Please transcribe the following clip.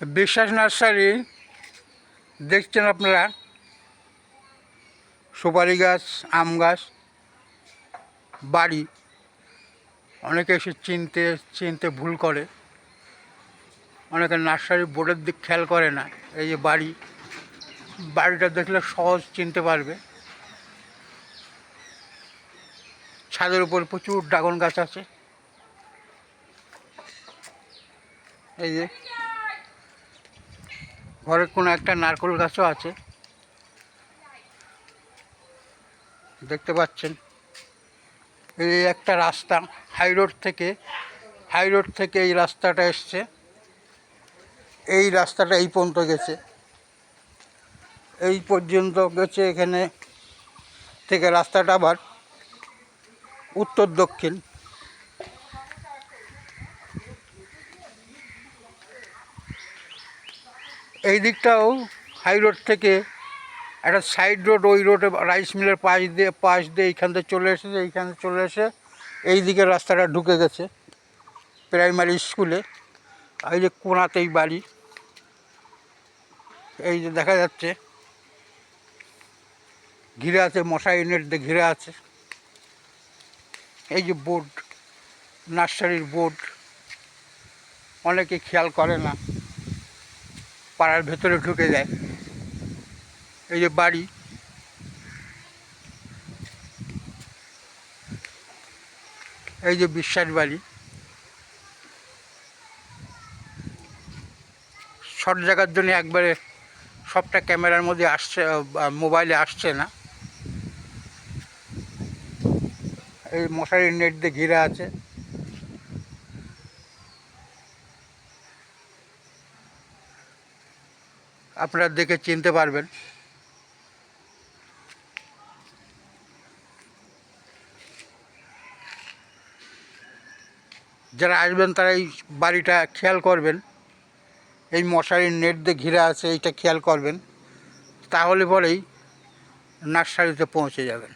বিশ্বাস নার্সারি দেখছেন আপনারা? সুপারি গাছ, আম গাছ, বাড়ি। অনেকে এসে চিনতে চিনতে ভুল করে। অনেকে নার্সারি বোর্ডের দিক খেয়াল করে না, এই যে বাড়ি। বাড়িটা দেখলে সহজ চিনতে পারবে। ছাদের উপর প্রচুর ড্রাগন গাছ আছে। এই যে ঘরের কোনো একটা নারকেল গাছও আছে। দেখতে পাচ্ছেন। এই একটা রাস্তা, হাই রোড থেকে, হাই রোড থেকে এই রাস্তাটা এসছে। এই রাস্তাটা এই পর্যন্ত গেছে। এই পর্যন্ত গেছে এখানে থেকে রাস্তাটা আবার উত্তর দক্ষিণ। এই দিকটাও হাই রোড থেকে একটা সাইড রোড ওই রোডে রাইস মিলের পাশ দিয়ে পাশ দিয়ে এইখান থেকে চলে এসেছে, এইখান এইখানে চলে এসে এই দিকে রাস্তাটা ঢুকে গেছে প্রাইমারি স্কুলে এই যে কোনাতেই বাড়ি। এই যে দেখা যাচ্ছে। ঘিরে আছে মশারি নেট দিয়ে ঘিরে আছে। এই যে বোর্ড নার্সারির বোর্ড অনেকে খেয়াল করে না। পাড়ার ভেতরে ঢুকে যায়। এই যে বাড়ি। এই যে বিশ্বাস বাড়ি। শর্ট জায়গার জন্য একবারে সবটা ক্যামেরার মধ্যে আসছে মোবাইলে আসছে না। এই মশারির নেট দিয়ে ঘিরে আছে। আপনারা দেখে চিনতে পারবেন। যারা আসবেন, তারা এই বাড়িটা খেয়াল করবেন। এই মশারির নেট দিয়ে ঘিরে আছে, এইটা খেয়াল করবেন। তাহলে পরেই নার্সারিতে পৌঁছে যাবেন।